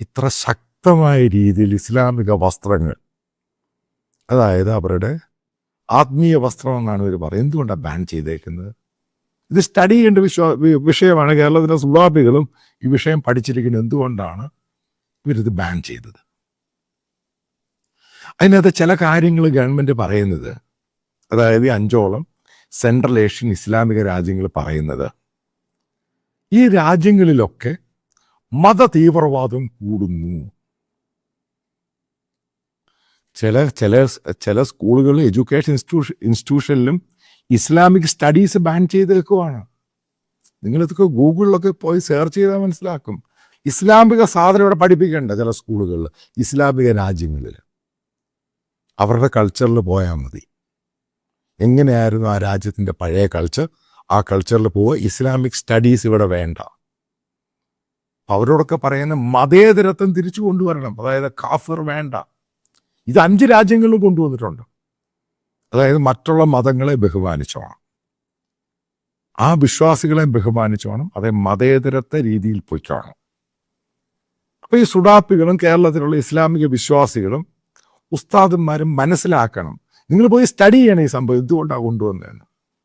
ഇത്ര ശക്തമായ രീതിയിൽ ഇസ്ലാമിക വസ്ത്രങ്ങൾ അതായത് അവരുടെ ആത്മീയ വസ്ത്രം എന്നാണ് ഇവർ പറയുന്നത്. എന്തുകൊണ്ടാണ് ബാൻ ചെയ്തേക്കുന്നത്? ഇത് സ്റ്റഡി ചെയ്യേണ്ട വിശ്വാ വിഷയമാണ്. കേരളത്തിലെ സുഭാപികളും ഈ വിഷയം പഠിച്ചിരിക്കുന്നത് എന്തുകൊണ്ടാണ് ഇവരിത് ബാൻ ചെയ്തത്? അതിനകത്ത് ചില കാര്യങ്ങൾ ഗവൺമെന്റ് പറയുന്നത് അതായത് അഞ്ചോളം സെൻട്രൽ ഏഷ്യൻ ഇസ്ലാമിക രാജ്യങ്ങൾ പറയുന്നത് ഈ രാജ്യങ്ങളിലൊക്കെ മത തീവ്രവാദം കൂടുന്നു. ചില ചില ചില സ്കൂളുകളിലും എഡ്യൂക്കേഷൻ ഇൻസ്റ്റിറ്റ്യൂഷൻ ഇൻസ്റ്റിറ്റ്യൂഷനിലും ഇസ്ലാമിക് സ്റ്റഡീസ് ബാൻ ചെയ്തേക്കുവാണ്. നിങ്ങളിതൊക്കെ ഗൂഗിളിലൊക്കെ പോയി സെർച്ച് ചെയ്താൽ മനസ്സിലാക്കും. ഇസ്ലാമിക സാധനം ഇവിടെ പഠിപ്പിക്കേണ്ട ചില സ്കൂളുകളിൽ ഇസ്ലാമിക രാജ്യങ്ങളിൽ. അവരുടെ കൾച്ചറിൽ പോയാൽ മതി. എങ്ങനെയായിരുന്നു ആ രാജ്യത്തിന്റെ പഴയ കൾച്ചർ ആ കൾച്ചറിൽ പോവുക. ഇസ്ലാമിക് സ്റ്റഡീസ് ഇവിടെ വേണ്ട. അവരോടൊക്കെ പറയുന്ന മതേതരത്വം തിരിച്ചു കൊണ്ടുവരണം. അതായത് കാഫിർ വേണ്ട. ഇത് അഞ്ച് രാജ്യങ്ങളിലും കൊണ്ടുവന്നിട്ടുണ്ട്. അതായത് മറ്റുള്ള മതങ്ങളെ ബഹുമാനിച്ചോണം. ആ വിശ്വാസികളെ ബഹുമാനിച്ചോണം. അതേ മതേതരത്തെ രീതിയിൽ പോയിക്കോണം. അപ്പൊ ഈ സുഡാപ്പികളും കേരളത്തിലുള്ള ഇസ്ലാമിക വിശ്വാസികളും ഉസ്താദന്മാരും മനസ്സിലാക്കണം. നിങ്ങൾ പോയി സ്റ്റഡി ചെയ്യണം ഈ സംഭവം. എന്തുകൊണ്ടാണ് കൊണ്ടുവന്നതെന്ന്?